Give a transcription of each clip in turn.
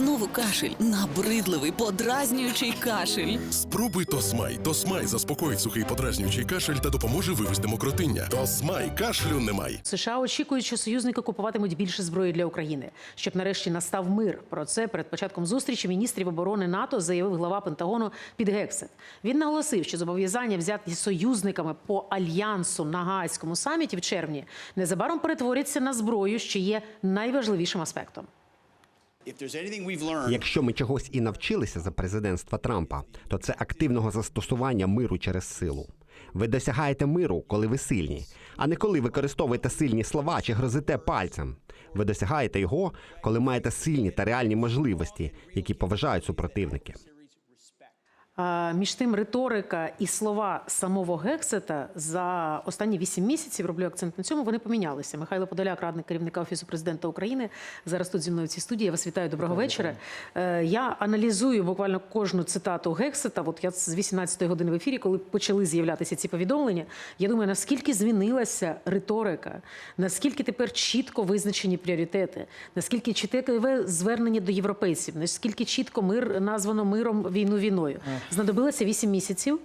Знову кашель, набридливий, подразнюючий кашель. Спробуй Тосмай. Тосмай заспокоїть сухий подразнюючий кашель та допоможе вивести мокротиння. Тосмай кашлю немає. США очікують, що союзники купуватимуть більше зброї для України, щоб нарешті настав мир. Про це перед початком зустрічі міністрів оборони НАТО заявив глава Пентагону Під Гексет. Він наголосив, що зобов'язання взяті союзниками по альянсу на Гаазькому саміті в червні незабаром перетворяться на зброю, що є найважливішим аспектом. Якщо ми чогось і навчилися за президентства Трампа, то це активного застосування миру через силу. Ви досягаєте миру, коли ви сильні, а не коли використовуєте сильні слова чи грозите пальцем. Ви досягаєте його, коли маєте сильні та реальні можливості, які поважають супротивники. Між тим, риторика і слова самого Гексета за останні вісім місяців роблю акцент на цьому. Вони помінялися. Михайло Подоляк, радник керівника офісу президента України, зараз тут зі мною в цій студії. Я вас вітаю. Доброго вечора. Е, Я аналізую буквально кожну цитату Гексета. От я з 18-ї години в ефірі, коли почали з'являтися ці повідомлення. Я думаю, наскільки змінилася риторика, наскільки тепер чітко визначені пріоритети, наскільки чітке звернення до європейців, наскільки чітко мир названо миром війну війною. Знадобилося 8 місяців.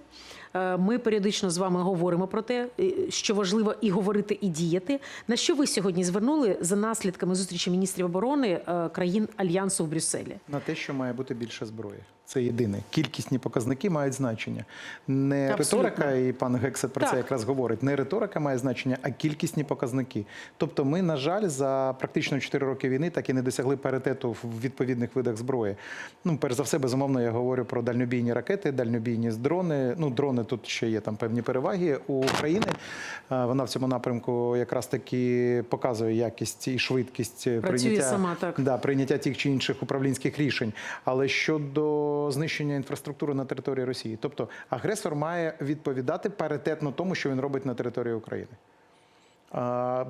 Е, Ми періодично з вами говоримо про те, е, що важливо і говорити, і діяти. На що ви сьогодні звернули за наслідками зустрічі міністрів оборони е, країн альянсу в Брюсселі? На те, що має бути більше зброї. Це єдине. Кількісні показники мають значення. Не Абсолютно. риторика, і пан Гексет про Так. це якраз говорить. Не риторика має значення, а кількісні показники. Тобто, ми, на жаль, за практично 4 роки війни так і не досягли паритету в відповідних видах зброї. Ну, перш за все, безумовно, я говорю про дальнобійні ракети, дальнобійні дрони. Ну, дрони тут ще є там певні переваги у України. Е, Вона в цьому напрямку якраз таки показує якість і швидкість Працює прийняття сама, так. Да, прийняття тих чи інших управлінських рішень. Але щодо знищення інфраструктури на території Росії, тобто агресор має відповідати паритетно тому, що він робить на території України.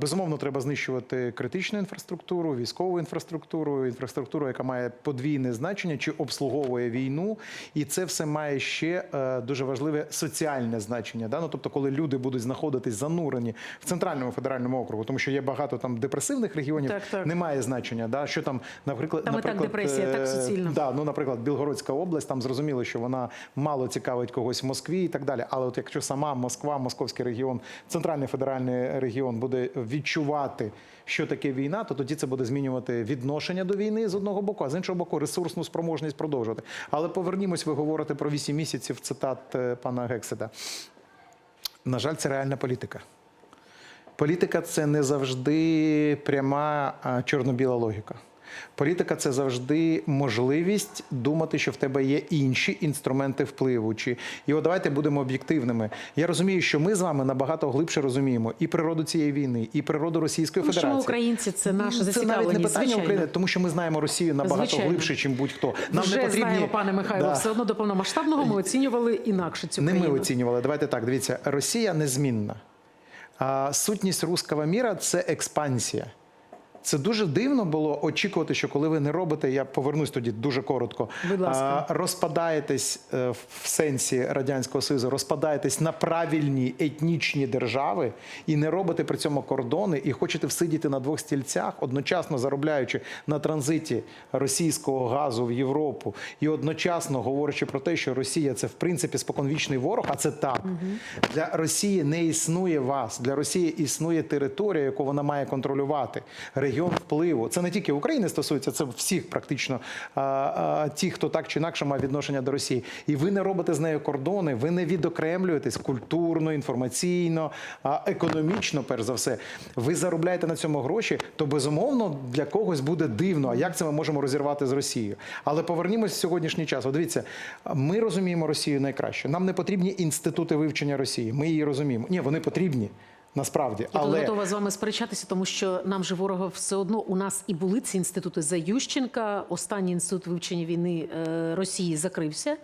Безумовно, треба знищувати критичну інфраструктуру, військову інфраструктуру, інфраструктуру, яка має подвійне значення чи обслуговує війну, і це все має ще е, дуже важливе соціальне значення. Да? Ну, тобто, коли люди будуть знаходитись занурені в центральному федеральному округу, тому що є багато там депресивних регіонів, Так, так. немає значення. Да? Що там, наприклад, Там і так наприклад, депресія, так е, суцільно. Да, ну, наприклад, Білгородська область, там зрозуміло, що вона мало цікавить когось в Москві і так далі. Але от якщо сама Москва, Московський регіон, центральний федеральний регіон буде відчувати, що таке війна, то тоді це буде змінювати відношення до війни з одного боку, а з іншого боку, ресурсну спроможність продовжувати. Але повернімось, ви говорите про 8 місяців цитат е, пана Гексета. На жаль, це реальна політика. Політика це не завжди пряма чорно-біла логіка. Політика це завжди можливість думати, що в тебе є інші інструменти впливу. Чи і от давайте будемо об'єктивними. Я розумію, що ми з вами набагато глибше розуміємо і природу цієї війни, і природу Російської Ну, що ми Федерації. українці, це наша Це навіть не зацікавленість, питання звичайно. України, тому що ми знаємо Росію набагато Звичайно. глибше, ніж будь-хто. Нам Вже не потрібні знаємо, пане Михайло, Да. все одно до повномасштабного ми оцінювали інакше цю Не ми оцінювали. Давайте так. Дивіться, Росія незмінна. А сутність руського міра це експансія. Це дуже дивно було очікувати, що коли ви не робите, я повернусь тоді дуже коротко. Будь ласка. розпадаєтесь е, в сенсі радянського союзу, розпадаєтесь на правильні етнічні держави і не робите при цьому кордони, і хочете всидіти на двох стільцях, одночасно заробляючи на транзиті російського газу в Європу, і одночасно говорячи про те, що Росія це в принципі споконвічний ворог, а це так. Для Росії не існує вас. Для Росії існує територія, яку вона має контролювати. Регіон впливу. Це не тільки України стосується, це всіх практично ті, хто так чи інакше має відношення до Росії. І ви не робите з нею кордони, ви не відокремлюєтесь культурно, інформаційно, економічно, перш за все. Ви заробляєте на цьому гроші, то безумовно для когось буде дивно. А як це ми можемо розірвати з Росією? Але повернімось в сьогоднішній час. От дивіться, ми розуміємо Росію найкраще. Нам не потрібні інститути вивчення Росії. Ми її розуміємо. Ні, вони потрібні. Насправді, Я але готова з вами сперечатися, тому що нам же ворога все одно у нас і були ці інститути за Ющенка. Останній інститут вивчення війни е, Росії закрився,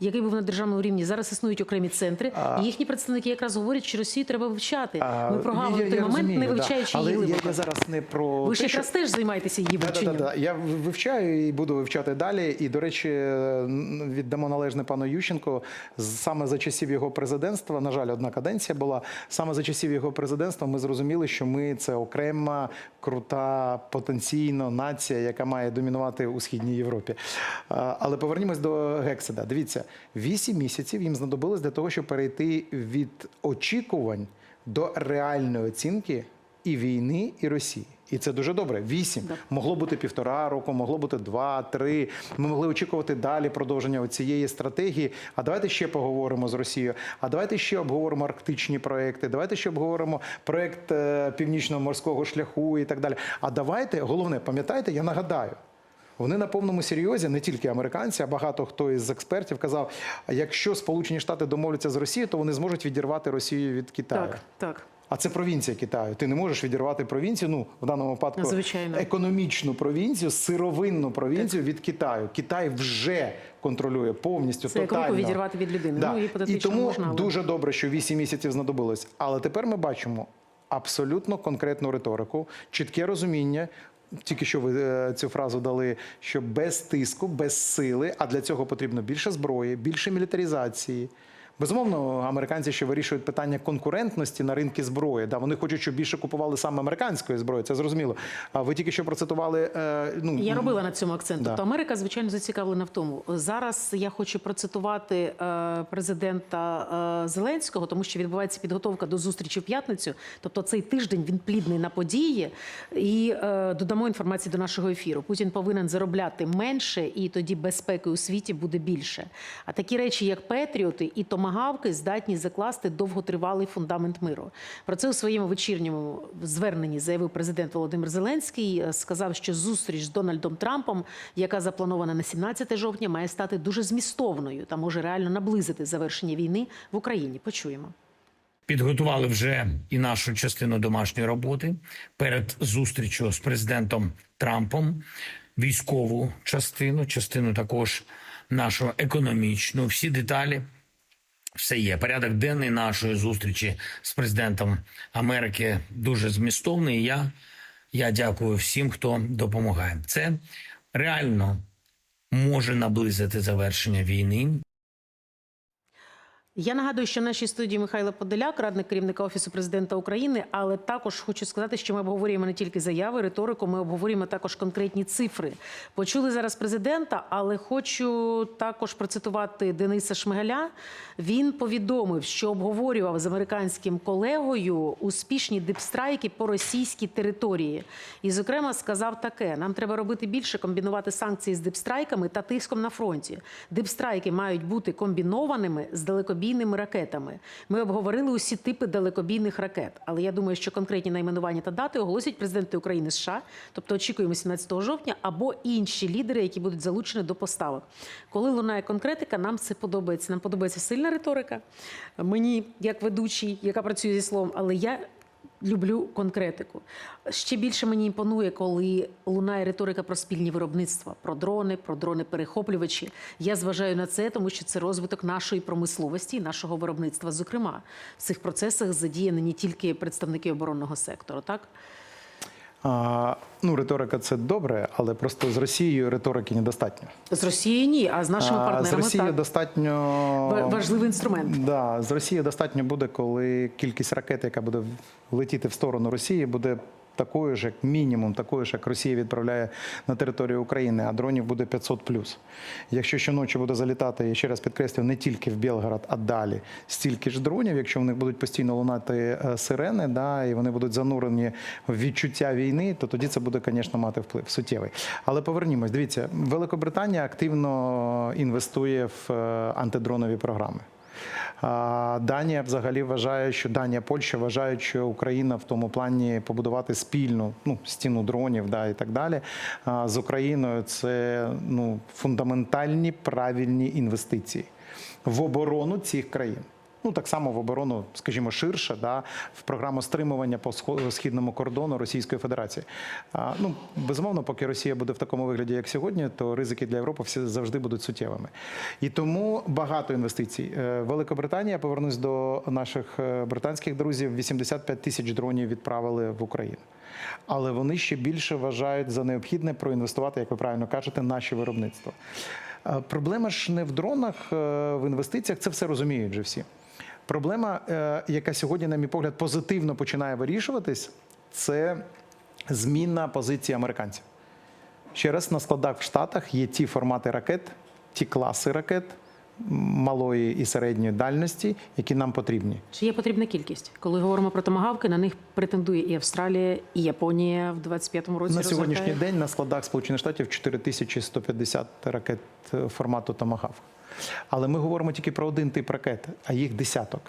який був на державному рівні. Зараз існують окремі центри. І їхні представники якраз говорять, що Росію треба вивчати. А, Ми прогавили я- той я момент, розумію, не да. вивчаючи Але її глибоко. я зараз не про Ви ж те, що... якраз теж займаєтеся її Да, да, да, да. Я вивчаю і буду вивчати далі. І, до речі, віддамо належне пану Ющенку. З- Саме за часів його президентства, на жаль, одна каденція була. Саме за часів його президентства ми зрозуміли, що ми це окрема крута потенційно нація, яка має домінувати у східній Європі. Але повернімось до Гекседа. Дивіться, вісім місяців їм знадобилось для того, щоб перейти від очікувань до реальної оцінки і війни, і Росії. І це дуже добре. Вісім могло бути півтора року, могло бути два, три. Ми могли очікувати далі продовження цієї стратегії. А давайте ще поговоримо з Росією. А давайте ще обговоримо арктичні проекти. Давайте ще обговоримо проект е, північного морського шляху і так далі. А давайте головне, пам'ятаєте, я нагадаю. Вони на повному серйозі, не тільки американці, а багато хто із експертів казав: якщо Сполучені Штати домовляться з Росією, то вони зможуть відірвати Росію від Китаю. Так, так. А це провінція Китаю. Ти не можеш відірвати провінцію. Ну в даному випадку Звичайно. економічну провінцію, сировинну провінцію від Китаю. Китай вже контролює повністю Це тотально. відірвати від людини. Да. Ну, і гіпотетично тому можна, але- дуже добре, що 8 місяців знадобилось. Але тепер ми бачимо абсолютно конкретну риторику, чітке розуміння. Тільки що ви е, цю фразу дали, що без тиску, без сили, а для цього потрібно більше зброї, більше мілітаризації. Безумовно, американці ще вирішують питання конкурентності на ринку зброї. Да, вони хочуть, щоб більше купували саме американської зброї. Це зрозуміло. А ви тільки що процитували. Е, ну Я робила на цьому акцент. Да. Тобто Америка, звичайно, зацікавлена в тому. Зараз я хочу процитувати е, президента е, Зеленського, тому що відбувається підготовка до зустрічі в п'ятницю. Тобто цей тиждень він плідний на події. І е, додамо інформацію до нашого ефіру. Путін повинен заробляти менше, і тоді безпеки у світі буде більше. А такі речі, як Петріоти і томагавки, здатні закласти довготривалий фундамент миру. Про це у своєму вечірньому зверненні заявив президент Володимир Зеленський. Е, Сказав, що зустріч з Дональдом Трампом, яка запланована на 17 жовтня, має стати дуже змістовною та може реально наблизити завершення війни в Україні. Почуємо. Підготували вже і нашу частину домашньої роботи перед зустрічю з президентом Трампом, військову частину, частину також нашу економічну. Всі деталі все є. Порядок денний нашої зустрічі з президентом Америки дуже змістовний. Я, я дякую всім, хто допомагає. Це реально може наблизити завершення війни. Я нагадую, що в нашій студії Михайло Подоляк, радник керівника офісу президента України. Але також хочу сказати, що ми обговорюємо не тільки заяви, риторику, ми обговорюємо також конкретні цифри. Почули зараз президента, але хочу також процитувати Дениса Шмигаля. Він повідомив, що обговорював з американським колегою успішні дипстрайки по російській території. І, зокрема, сказав таке: нам треба робити більше, комбінувати санкції з дипстрайками та тиском на фронті. Дипстрайки мають бути комбінованими з далекобійними ракетами. Ми обговорили усі типи далекобійних ракет. Але я думаю, що конкретні найменування та дати оголосять президенти України США, тобто очікуємо 17 жовтня, або інші лідери, які будуть залучені до поставок. Коли лунає конкретика, нам це подобається. Нам подобається сильна риторика. Мені, як ведучий, яка працює зі словом, але я. Люблю конкретику. Ще більше мені імпонує, коли лунає риторика про спільні виробництва, про дрони, про дрони-перехоплювачі. Я зважаю на це, тому що це розвиток нашої промисловості і нашого виробництва. Зокрема, в цих процесах задіяні не тільки представники оборонного сектору, так а, ну риторика це добре, але просто з Росією риторики недостатньо. з Росією ні, а з нашими А, з партнерами Росією так. достатньо Ва- важливий інструмент. Да, з Росії достатньо буде, коли кількість ракет, яка буде летіти в сторону Росії, буде такою ж, як мінімум, такою ж, як Росія відправляє на територію України, а дронів буде 500 плюс. Якщо щоночі буде залітати, я ще раз підкреслю, не тільки в Білгород, а далі стільки ж дронів, якщо в них будуть постійно лунати е, сирени, да, і вони будуть занурені в відчуття війни, то тоді це буде, звісно, мати вплив суттєвий. Але повернімось, дивіться, Великобританія активно інвестує в е, антидронові програми. Данія взагалі вважає, що Данія, Польща вважають, що Україна в тому плані побудувати спільну ну, стіну дронів да, і так далі. З Україною це ну, фундаментальні правильні інвестиції в оборону цих країн. Ну, так само в оборону, скажімо, ширше, да, в програму стримування по східному кордону Російської Федерації. А, ну, безумовно, поки Росія буде в такому вигляді, як сьогодні, то ризики для Європи всі завжди будуть суттєвими. І тому багато інвестицій. Е, Великобританія, повернусь до наших е, британських друзів, 85 тисяч дронів відправили в Україну. Але вони ще більше вважають за необхідне проінвестувати, як ви правильно кажете, наше виробництво. Е, Проблема ж не в дронах, в інвестиціях, це все розуміють вже всі. Проблема, е, яка сьогодні, на мій погляд, позитивно починає вирішуватись, це змінна позиції американців. Ще раз на складах в Штатах є ті формати ракет, ті класи ракет малої і середньої дальності, які нам потрібні. Чи є потрібна кількість? Коли говоримо про томагавки, на них претендує і Австралія, і Японія в 25-му році. На сьогоднішній день на складах Сполучених Штатів 4150 ракет е, формату Томагавк. Але ми говоримо тільки про один тип ракет, а їх десяток.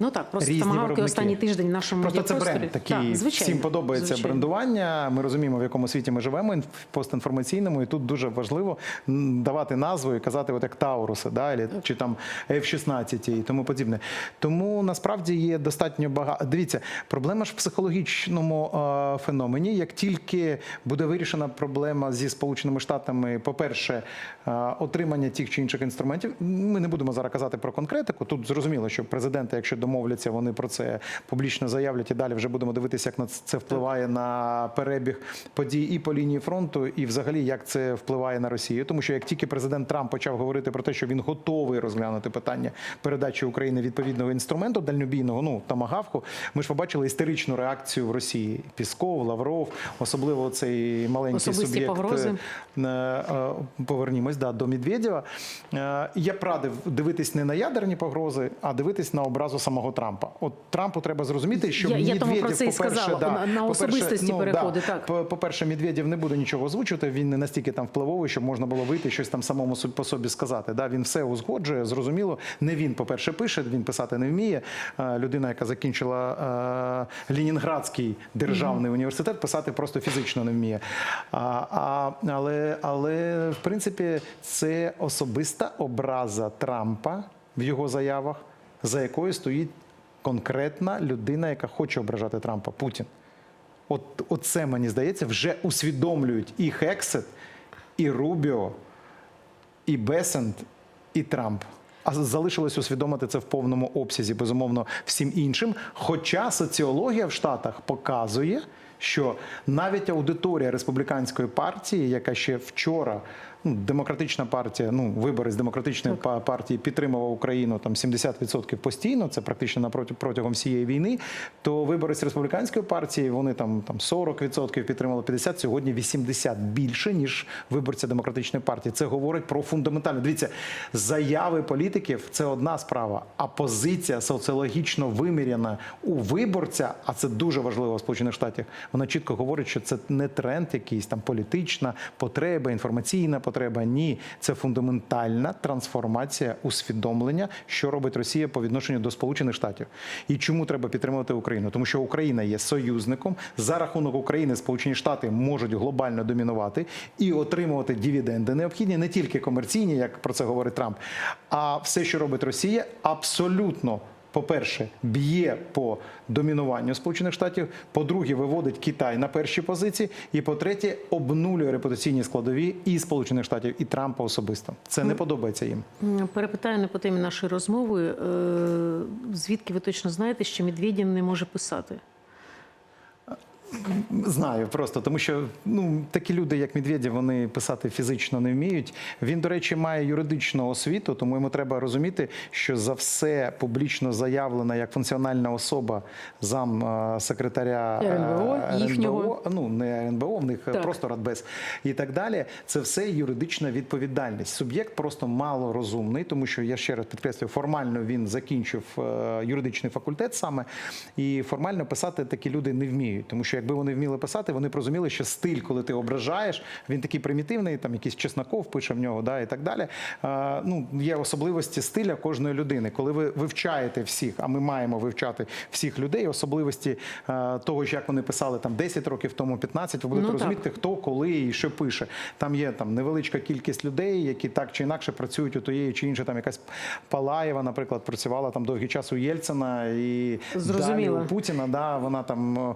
Ну так, просто Різні томагавки виробники. останній тиждень в нашому Просто це бренд такий. Так, звичайно, всім подобається звичайно. брендування. Ми розуміємо, в якому світі ми живемо, інф- постінформаційному, і тут дуже важливо давати назву і казати, от як Тауруси, да, чи там F-16 і тому подібне. Тому насправді є достатньо багато. Дивіться, проблема ж в психологічному е, феномені. Як тільки буде вирішена проблема зі Сполученими Штатами, по-перше, е, отримання тих чи інших інструментів, ми не будемо зараз казати про конкретику. Тут зрозуміло, що президенти, якщо домовляться, вони про це публічно заявлять і далі вже будемо дивитися, як на це впливає на перебіг подій і по лінії фронту, і взагалі як це впливає на Росію. Тому що як тільки президент Трамп почав говорити про те, що він готовий розглянути питання передачі України відповідного інструменту дальнобійного, ну тамагавку, ми ж побачили істеричну реакцію в Росії. Пісков, Лавров, особливо цей маленький Особисті суб'єкт. погрози. е, е, Повернімось да, до Медведєва. Е, Я б радив дивитись не на ядерні погрози, а дивитись на образу самого Трампа. От Трампу треба зрозуміти, що Я- я тому про це і по-перше, сказала, да, на- на особистості ну, переходить, да, так. по- По-перше, Медведєв не буде нічого озвучувати. Він не настільки там впливовий, щоб можна було вийти щось там самому по собі сказати. Да, він все узгоджує, зрозуміло. Не він, по-перше, пише, він писати не вміє. Е, Людина, яка закінчила е, Ленінградський державний університет, писати просто фізично не вміє. А, а, але, але в принципі це особиста образа Трампа в його заявах, за якою стоїть конкретна людина, яка хоче ображати Трампа Путін. От, от це, мені здається, вже усвідомлюють і Хексет, і Рубіо, і Бесент, і Трамп. А залишилось усвідомити це в повному обсязі, безумовно, всім іншим. Хоча соціологія в Штатах показує, що навіть аудиторія республіканської партії, яка ще вчора, демократична партія, ну, вибори з демократичної па- партії підтримував Україну там 70% постійно, це практично напроти протягом всієї війни. То вибори з республіканської партії вони там, там 40% підтримали 50%, сьогодні 80% більше, ніж виборця демократичної партії. Це говорить про фундаментальне. Дивіться, заяви політиків це одна справа, а позиція соціологічно виміряна у виборця, а це дуже важливо в Сполучених Штатах. Вона чітко говорить, що це не тренд, якийсь там політична потреба, інформаційна потреба. Ні, це фундаментальна трансформація усвідомлення, що робить Росія по відношенню до Сполучених Штатів. І чому треба підтримувати Україну? Тому що Україна є союзником. За рахунок України Сполучені Штати можуть глобально домінувати і отримувати дивіденди необхідні не тільки комерційні, як про це говорить Трамп, а все, що робить Росія, абсолютно. По-перше, б'є по домінуванню Сполучених Штатів. По-друге, виводить Китай на перші позиції. І по-третє, обнулює репутаційні складові і Сполучених Штатів, і Трампа особисто. Це не подобається їм. Перепитаю не по темі нашої розмови. Е, Звідки ви точно знаєте, що Медведєв не може писати? Знаю просто, тому що ну такі люди, як Медведєв, вони писати фізично не вміють. Він, до речі, має юридичну освіту, тому йому треба розуміти, що за все публічно заявлена як функціональна особа зам е, секретаря е, РНБО, їхнього. ну не РНБО, в них Так. просто Радбез і так далі. Це все юридична відповідальність. Суб'єкт просто мало розумний, тому що я ще раз підкреслюю, формально він закінчив е, юридичний факультет саме, і формально писати такі люди не вміють, тому що якби вони вміли писати, вони б розуміли, що стиль, коли ти ображаєш, він такий примітивний, там якийсь Чесноков пише в нього, да, і так далі. Е, ну, є особливості стиля кожної людини. Коли ви вивчаєте всіх, а ми маємо вивчати всіх людей, особливості е, того, як вони писали там 10 років тому, 15, ви будете Ну, так. розуміти, хто, коли і що пише. Там є там невеличка кількість людей, які так чи інакше працюють у тієї чи іншої, там якась Палаєва, наприклад, працювала там довгий час у Єльцина і Зрозуміло. далі у Путіна. Да, вона там е,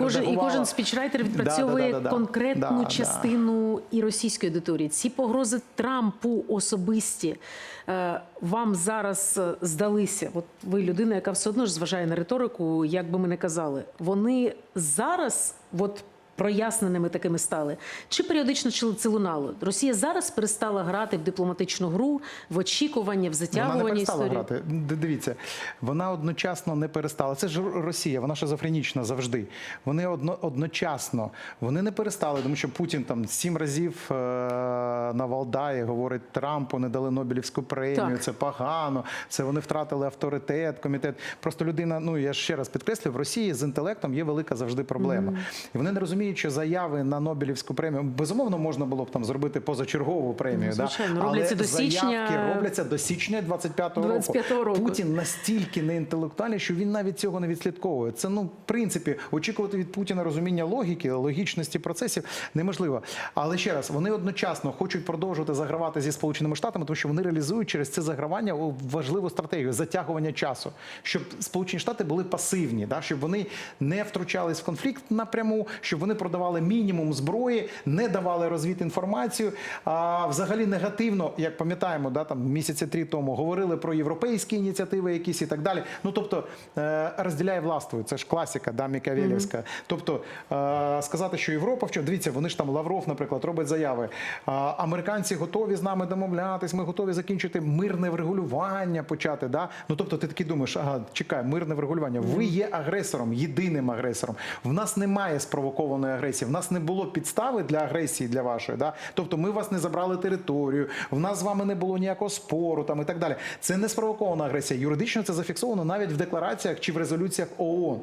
І кожен, і кожен спічрайтер відпрацьовує да, да, да, да. конкретну Да, да. частину і російської аудиторії. Ці погрози Трампу особисті е, вам зараз е, здалися. От ви людина, яка все одно ж зважає на риторику, як би ми не казали. Вони зараз, от проясненими такими стали. Чи періодично чи це лунало? Росія зараз перестала грати в дипломатичну гру, в очікування, в Вона не перестала історії. грати. Дивіться, вона одночасно не перестала. Це ж Росія, вона шизофренічна завжди. Вони одно, одночасно вони не перестали, тому що Путін там сім разів е, на Валдаї говорить Трампу, не дали Нобелівську премію. Так. Це погано. Це вони втратили авторитет, комітет. Просто людина, ну я ще раз підкреслю, в Росії з інтелектом є велика завжди проблема. І вони не розуміють, що заяви на Нобелівську премію безумовно можна було б там зробити позачергову премію. Ну, звичайно, да? робляться Але до січня- заявки робляться до січня 25-го року. 25-го року. Путін настільки неінтелектуальний, що він навіть цього не відслідковує. Це ну, в принципі, очікувати від Путіна розуміння логіки, логічності процесів неможливо. Але ще раз, вони одночасно хочуть продовжувати загравати зі Сполученими Штатами, тому що вони реалізують через це загравання важливу стратегію затягування часу, щоб Сполучені Штати були пасивні, да? щоб вони не втручались в конфлікт напряму, щоб вони продавали мінімум зброї, не давали розвідінформацію. А взагалі негативно, як пам'ятаємо, да, там місяці три тому говорили про європейські ініціативи, якісь і так далі. Ну тобто е, розділяє властвує. Це ж класика, да, Мікавелівська. Тобто е, сказати, що Європа в чому дивіться, вони ж там Лавров, наприклад, робить заяви. Американці готові з нами домовлятись, ми готові закінчити мирне врегулювання, почати. Да? Ну тобто, ти такий думаєш, ага, чекай, мирне врегулювання. Ви є агресором, єдиним агресором. В нас немає спровокованої агресії, в нас не було підстави для агресії для вашої. Да? Тобто, ми вас не забрали територію, в нас з вами не було ніякого спору там і так далі. Це не спровокована агресія. Юридично це зафіксовано навіть в деклараціях чи в резолюціях ООН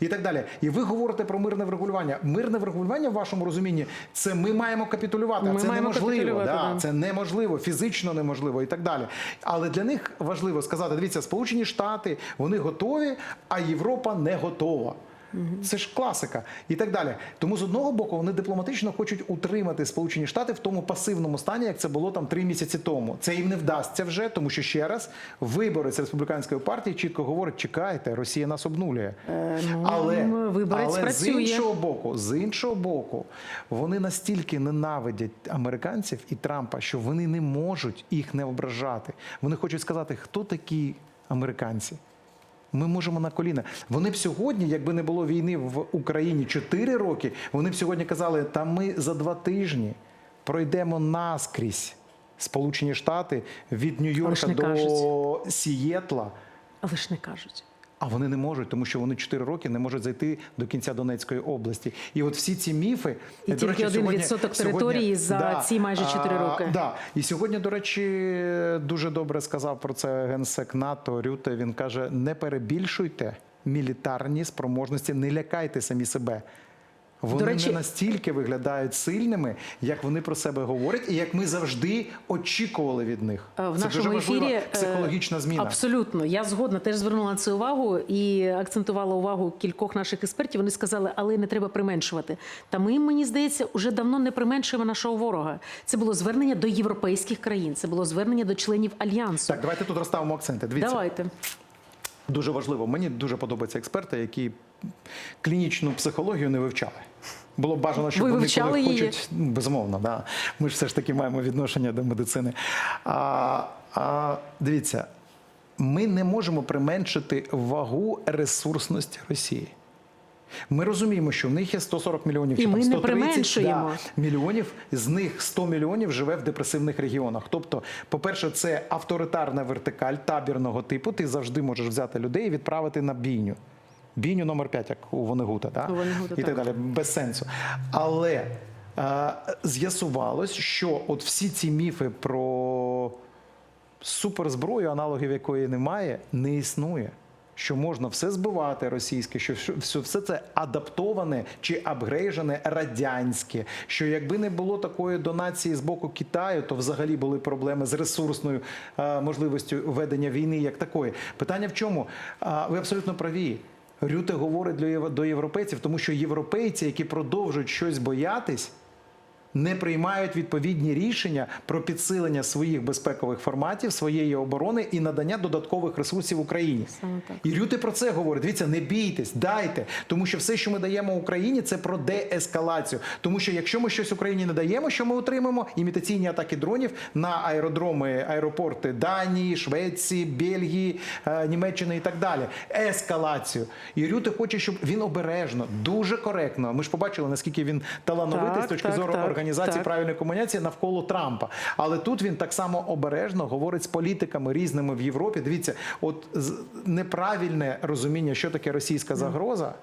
і так далі. І ви говорите про мирне врегулювання. Мирне врегулювання в вашому розумінні це ми маємо капітулювати. а Ми це маємо неможливо. Да, да. Це неможливо, фізично неможливо і так далі. Але для них важливо сказати: дивіться, Сполучені Штати вони готові, а Європа не готова. Це ж класика і так далі. Тому з одного боку вони дипломатично хочуть утримати Сполучені Штати в тому пасивному стані, як це було там три місяці тому. Це їм не вдасться вже, тому що ще раз виборець республіканської партії чітко говорить: чекайте, Росія нас обнулює. ну, але але з іншого боку, з іншого боку, вони настільки ненавидять американців і Трампа, що вони не можуть їх не ображати. Вони хочуть сказати, хто такі американці. Ми можемо на коліна. Вони б сьогодні, якби не було війни в Україні 4 роки, вони б сьогодні казали, та ми за два тижні пройдемо наскрізь Сполучені Штати від Нью-Йорка до кажуть. Сієтла. Але ж не кажуть. А вони не можуть, тому що вони 4 роки не можуть зайти до кінця Донецької області. І от всі ці міфи І е, до тільки 1% сьогодні- території за ці майже чотири а, роки. Да. І сьогодні, до речі, дуже добре сказав про це генсек НАТО Рюте. Він каже: не перебільшуйте мілітарні спроможності, не лякайте самі себе. Вони речі- не настільки виглядають сильними, як вони про себе говорять, і як ми завжди очікували від них. Е, В це нашому дуже ефірі е, психологічна зміна. Абсолютно, я згодна. Теж звернула на це увагу і акцентувала увагу кількох наших експертів. Вони сказали, але не треба применшувати. Та ми, мені здається, уже давно не применшуємо нашого ворога. Це було звернення до європейських країн, це було звернення до членів альянсу. Так, давайте тут розставимо акценти. Дивіться, Давайте. Дуже важливо. Мені дуже подобаються експерти, які клінічну психологію не вивчали. Було б бажано, щоб Ви вони коли її? хочуть. Безумовно, да. Ми ж все ж таки маємо відношення до медицини. А, а, дивіться, ми не можемо применшити вагу ресурсності Росії. Ми розуміємо, що в них є 140 мільйонів І чи ми там не 130 да, мільйонів, з них 100 мільйонів живе в депресивних регіонах. Тобто, по-перше, це авторитарна вертикаль табірного типу. Ти завжди можеш взяти людей і відправити на бійню. Бійню номер 5, як у Вонегута, да? Вонегута, і так, так. далі, без сенсу. Але е, з'ясувалось, що от всі ці міфи про суперзброю, аналогів якої немає, не існує. Що можна все збивати російське, що все, це адаптоване чи апгрейжене радянське. Що якби не було такої донації з боку Китаю, то взагалі були проблеми з ресурсною е, можливістю ведення війни як такої. Питання в чому? А, ви абсолютно праві. Рюте говорить до європейців, тому що європейці, які продовжують щось боятись, не приймають відповідні рішення про підсилення своїх безпекових форматів, своєї оборони і надання додаткових ресурсів Україні. І Рюти про це говорить. Дивіться, не бійтесь, дайте. Тому що все, що ми даємо Україні, це про деескалацію. Тому що якщо ми щось Україні не даємо, що ми отримаємо? Імітаційні атаки дронів на аеродроми, аеропорти Данії, Швеції, Бельгії, е, Німеччини і так далі. Ескалацію. І Рюти хоче, щоб він обережно, дуже коректно. Ми ж побачили, наскільки він талановитий Так, з точки так, зору так, організації так. правильної комунікації навколо Трампа. Але тут він так само обережно говорить з політиками різними в Європі. Дивіться, от неправильне розуміння, що таке російська загроза.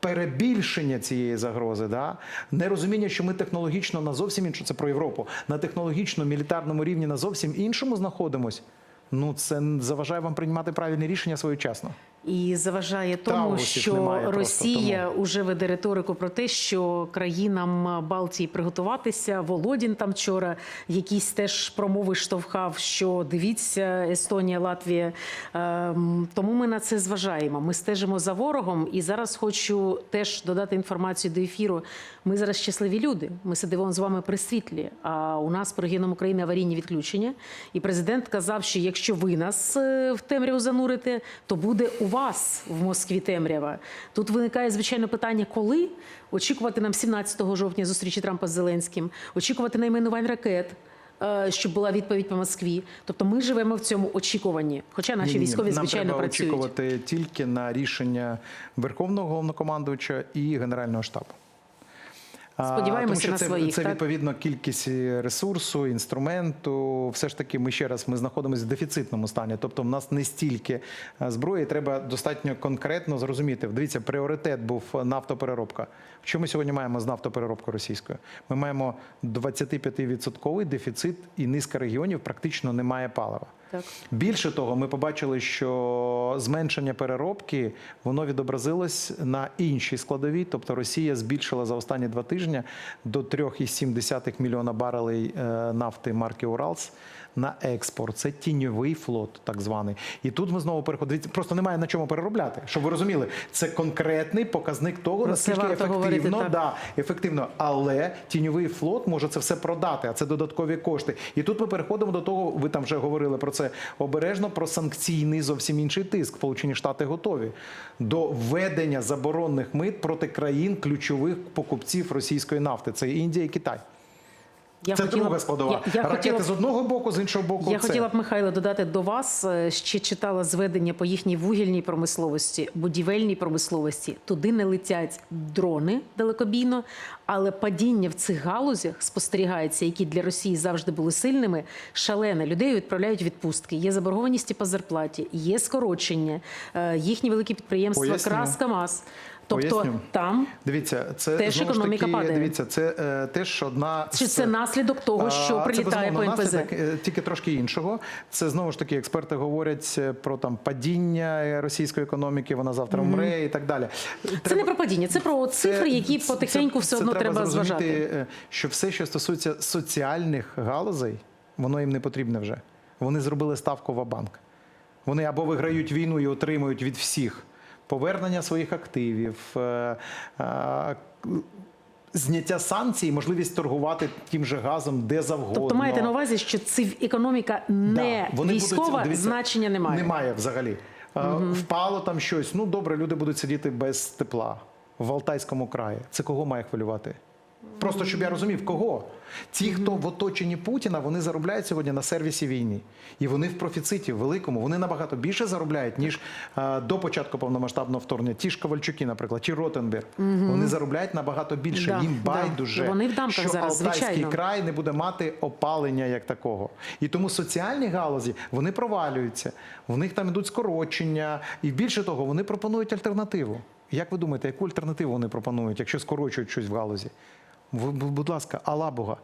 Перебільшення цієї загрози, да? нерозуміння, що ми технологічно на зовсім іншу, це про Європу, на технологічно-мілітарному рівні на зовсім іншому знаходимось. Ну, це заважає вам приймати правильні рішення своєчасно. І заважає тому, Траусів що немає Росія вже веде риторику про те, що країнам Балтії приготуватися. Володін там вчора якісь теж промови штовхав, що дивіться, Естонія, Латвія. Ем, Тому ми на це зважаємо. Ми стежимо за ворогом. І зараз хочу теж додати інформацію до ефіру. Ми зараз щасливі люди. Ми сидимо з вами при світлі. А у нас по регіонам України аварійні відключення. І президент казав, що якщо ви нас е, в темряву занурите, то буде у вас в Москві темрява. Тут виникає звичайно питання, коли очікувати нам 17 жовтня зустрічі Трампа з Зеленським, очікувати найменувань ракет. е, Щоб була відповідь по Москві, тобто ми живемо в цьому очікуванні. Хоча наші Ні-ні-ні. військові Нам звичайно треба працюють. очікувати тільки на рішення Верховного головнокомандувача і Генерального штабу. Сподіваємося тому що на це, своїх, Це так? відповідно кількість ресурсу, інструменту. Все ж таки, ми ще раз ми знаходимося в дефіцитному стані. Тобто, в нас не стільки е, зброї, треба достатньо конкретно зрозуміти. Дивіться, пріоритет був нафтопереробка. Що ми сьогодні маємо з нафтопереробкою російською? Ми маємо 25% дефіцит, і низка регіонів практично немає палива. Так. Більше того, ми побачили, що зменшення переробки воно відобразилось на іншій складовій. Тобто Росія збільшила за останні два тижні до 3,7 мільйона барелей е, нафти марки Уралс на експорт. Це тіньовий флот, так званий. І тут ми знову переходимо. Просто немає на чому переробляти. Щоб ви розуміли, це конкретний показник того, Про наскільки ефективно, говорити, да, ефективно. Але тіньовий флот може це все продати, а це додаткові кошти. І тут ми переходимо до того, ви там вже говорили про це обережно, про санкційний зовсім інший тиск. Сполучені Штати готові до введення заборонних мит проти країн ключових покупців російської нафти. Це Індія і Китай. Я це хотіла б- друга складова. Я, я Ракети хотіла б- з одного боку, з іншого боку. Я це. хотіла б, Михайло, додати до вас. е, Ще читала зведення по їхній вугільній промисловості, будівельній промисловості. Туди не летять дрони далекобійно, але падіння в цих галузях спостерігається, які для Росії завжди були сильними. Шалене людей відправляють відпустки. Є заборгованості по зарплаті, є скорочення. Е, Їхні великі підприємства Поясню. Крас Камаз. Тобто Поясню. там Дивіться, це Теж знову економіка таки, падає. Дивіться, це е, теж одна чи з- це наслідок того, що А, це, прилітає по безумовно, НПЗ? наслідок, е, тільки трошки іншого. Це знову ж таки експерти говорять е, про там падіння російської економіки. Вона завтра вмре і так далі. Це не про падіння, це про цифри, які це- потихеньку це- все це одно треба зрозуміти, зважати. е, Що все, що стосується соціальних галузей, воно їм не потрібне вже. Вони зробили ставку в банк. Вони або виграють війну і отримують від всіх повернення своїх активів. е, е, Зняття санкцій, можливість торгувати тим же газом де завгодно. Тобто маєте на увазі, що це економіка не Да, вони військова, будуть, дивіться, значення немає. Немає взагалі. Угу. Впало там щось. Ну добре, люди будуть сидіти без тепла в Алтайському краї. Це кого має хвилювати? Просто щоб я розумів, кого? Ті, хто в оточенні Путіна, вони заробляють сьогодні на сервісі війни. І вони в профіциті великому. Вони набагато більше заробляють, ніж е, до початку повномасштабного вторгнення. Ті ж Ковальчуки, наприклад, чи Ротенберг. Вони заробляють набагато більше. Да, Їм да. байдуже, Вони в дамках що зараз, Алтайський звичайно. край не буде мати опалення як такого. І тому соціальні галузі вони провалюються. В них там ідуть скорочення, і більше того, вони пропонують альтернативу. Як ви думаєте, яку альтернативу вони пропонують, якщо скорочують щось в галузі? Ви, бу- будь ласка, Алла Бога.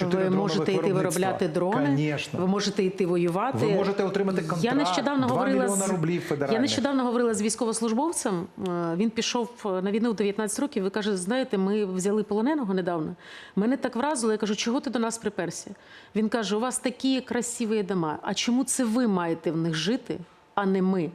Ви можете йти виробляти дрони, Конечно. ви можете йти воювати. Ви можете отримати контракт, Я нещодавно 2 говорила з рублів я нещодавно говорила з військовослужбовцем. Е, Він пішов на війну в 19 років. і каже: знаєте, ми взяли полоненого недавно. Мене так вразило. Я кажу, чого ти до нас приперся? Він каже: у вас такі красиві дома. А чому це ви маєте в них жити, а не ми?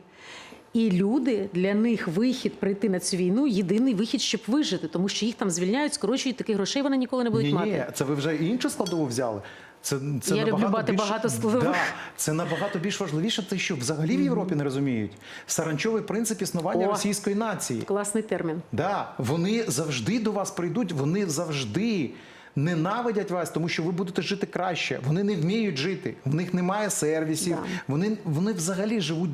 І люди для них вихід прийти на цю війну єдиний вихід, щоб вижити, тому що їх там звільняють, скорочують таких грошей. Вони ніколи не будуть Ні, мати. ні, це ви вже іншу складову взяли. Це, це Я люблю більш, багато складових. Да, це набагато більш важливіше, те, що взагалі в Європі не розуміють. Саранчовий принцип існування О. російської нації. Класний термін. Да, вони завжди до вас прийдуть, вони завжди ненавидять вас, тому що ви будете жити краще. Вони не вміють жити, в них немає сервісів, Да. вони, вони взагалі живуть.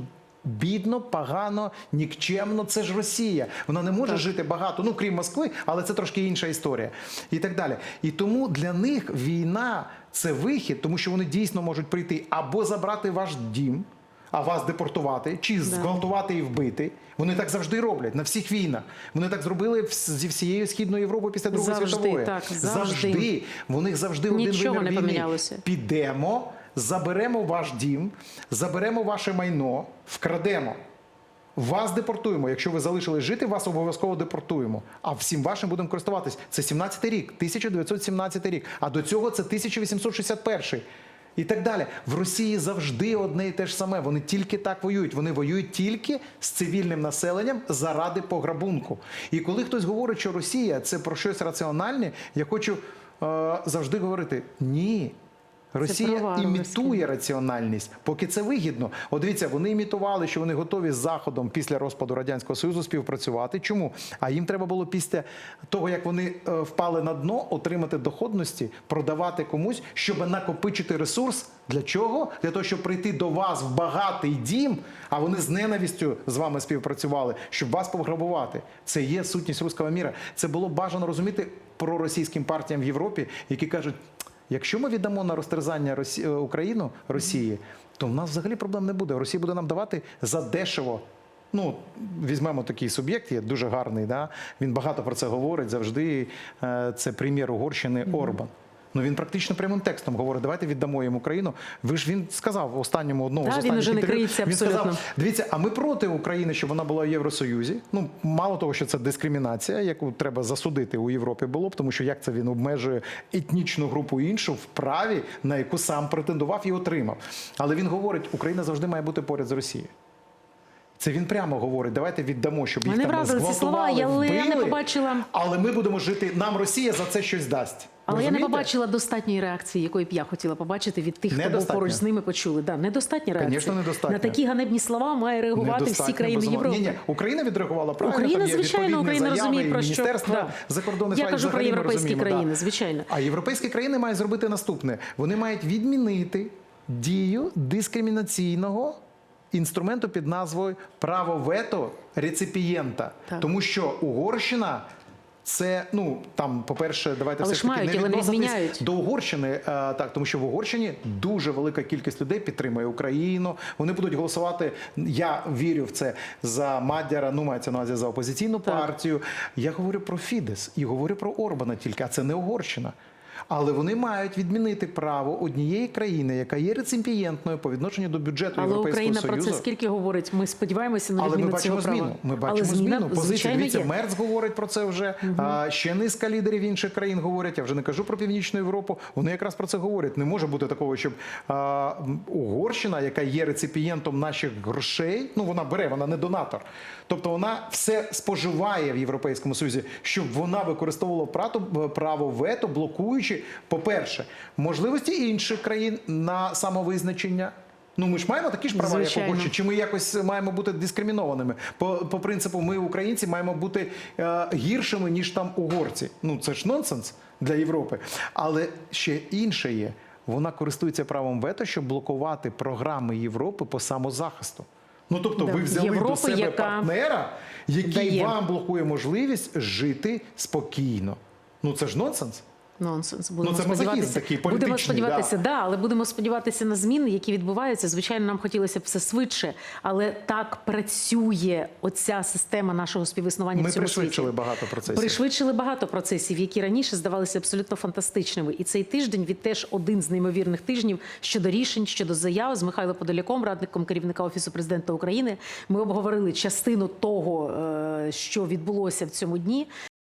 Бідно, погано, нікчемно. Це ж Росія. Вона не може жити багато, ну крім Москви, але це трошки інша історія. І так далі. І тому для них війна це вихід, тому що вони дійсно можуть прийти або забрати ваш дім, а вас депортувати, чи зґвалтувати і вбити. Вони так завжди роблять на всіх війнах. Вони так зробили зі всією східною Європою після Другої Завжди, світової. так, завжди. У них завжди один Нічого вимір не війни. Підемо, заберемо ваш дім, заберемо ваше майно, вкрадемо. Вас депортуємо. Якщо ви залишились жити, вас обов'язково депортуємо. А всім вашим будемо користуватись. Це 17-й рік, 1917 рік. А до цього це 1861. І так далі. В Росії завжди одне і те ж саме. Вони тільки так воюють. Вони воюють тільки з цивільним населенням заради пограбунку. І коли хтось говорить, що Росія це про щось раціональне, я хочу е, завжди говорити: ні. Росія про імітує раціональність, поки це вигідно. От дивіться, вони імітували, що вони готові з Заходом після розпаду Радянського Союзу співпрацювати. Чому? А їм треба було після того, як вони е, впали на дно, отримати доходності, продавати комусь, щоб накопичити ресурс. Для чого? Для того, щоб прийти до вас в багатий дім, а вони з ненавистю з вами співпрацювали, щоб вас пограбувати. Це є сутність руського міра. Це було бажано розуміти проросійським партіям в Європі, які кажуть. Якщо ми віддамо на розтерзання Росі... е, Україну Росії, то в нас взагалі проблем не буде. Росія буде нам давати задешево. Ну, візьмемо такий суб'єкт, є дуже гарний. Да? Він багато про це говорить завжди. Е, Це прем'єр Угорщини Орбан. Ну він практично прямим текстом говорить: давайте віддамо їм Україну. Ви ж він сказав в останньому одному Да, з він останніх не інтерв'ю, криється Він сказав: дивіться, а ми проти України, щоб вона була в Євросоюзі. Ну мало того, що це дискримінація, яку треба засудити у Європі було б, тому що як це він обмежує етнічну групу іншу в праві, на яку сам претендував і отримав. Але він говорить, Україна завжди має бути поряд з Росією. Це він прямо говорить. Давайте віддамо, щоб їх Мене там зґвалтували, слова, але я не побачила- Але ми будемо жити. Нам Росія за це щось дасть. Але я не побачила достатньої реакції, якої б я хотіла побачити від тих, хто був поруч з ними. Почули. Да, недостатня реакція. Конечно, недостатньо. На такі ганебні слова має реагувати всі країни безумовно. Європи. Ні, ні, Україна відреагувала правильно. Україна, там є звичайно, Україна розуміє, про що- Міністерства Да. закордонних Я кажу про європейські країни, да. звичайно. А європейські країни мають зробити наступне: вони мають відмінити дію дискримінаційного. Інструменту під назвою право вето реципієнта, Так. тому що Угорщина це ну там, по-перше, давайте Але все ж таки мають, не відноситись до Угорщини, А, так тому що в Угорщині дуже велика кількість людей підтримує Україну. Вони будуть голосувати. Я вірю в це за Мадяра. Ну мається на увазі за опозиційну Так. партію. Я говорю про Фідес і говорю про Орбана тільки, а це не Угорщина. Але вони мають відмінити право однієї країни, яка є реципієнтною по відношенню до бюджету Але Європейського Україна Союзу. про це скільки говорить? Ми сподіваємося на Але ми відміну бачимо цього права. зміну. Ми Але бачимо зміна, зміну. Звичайно, Дивіться. Мерц говорить про це вже. А, ще низка лідерів інших країн говорять. Я вже не кажу про північну Європу. Вони якраз про це говорять. Не може бути такого, щоб а, Угорщина, яка є реципієнтом наших грошей, ну вона бере, вона не донатор. Тобто вона все споживає в Європейському Союзі, щоб вона використовувала право вето, блокуючи, по-перше, можливості інших країн на самовизначення. Ну, ми ж маємо такі ж права, як Звичайно. Чи ми якось маємо бути дискримінованими? По, по принципу, ми, українці, маємо бути е, гіршими, ніж там угорці. Ну це ж нонсенс для Європи. Але ще інше є. Вона користується правом вето, щоб блокувати програми Європи по самозахисту. Ну тобто, Да. ви взяли до себе яка партнера, який дає. вам блокує можливість жити спокійно. Ну це ж нонсенс. Нонсенс. Будемо це сподіватися, такий будемо сподіватися, да. да. але будемо сподіватися на зміни, які відбуваються. Звичайно, нам хотілося б все швидше, але так працює оця система нашого співіснування Ми в цьому пришвидшили світі. багато процесів. Пришвидшили багато процесів, які раніше здавалися абсолютно фантастичними. І цей тиждень від теж один з неймовірних тижнів щодо рішень, щодо заяв з Михайлом Подоляком, радником керівника офісу президента України. Ми обговорили частину того, е, що відбулося в цьому дні.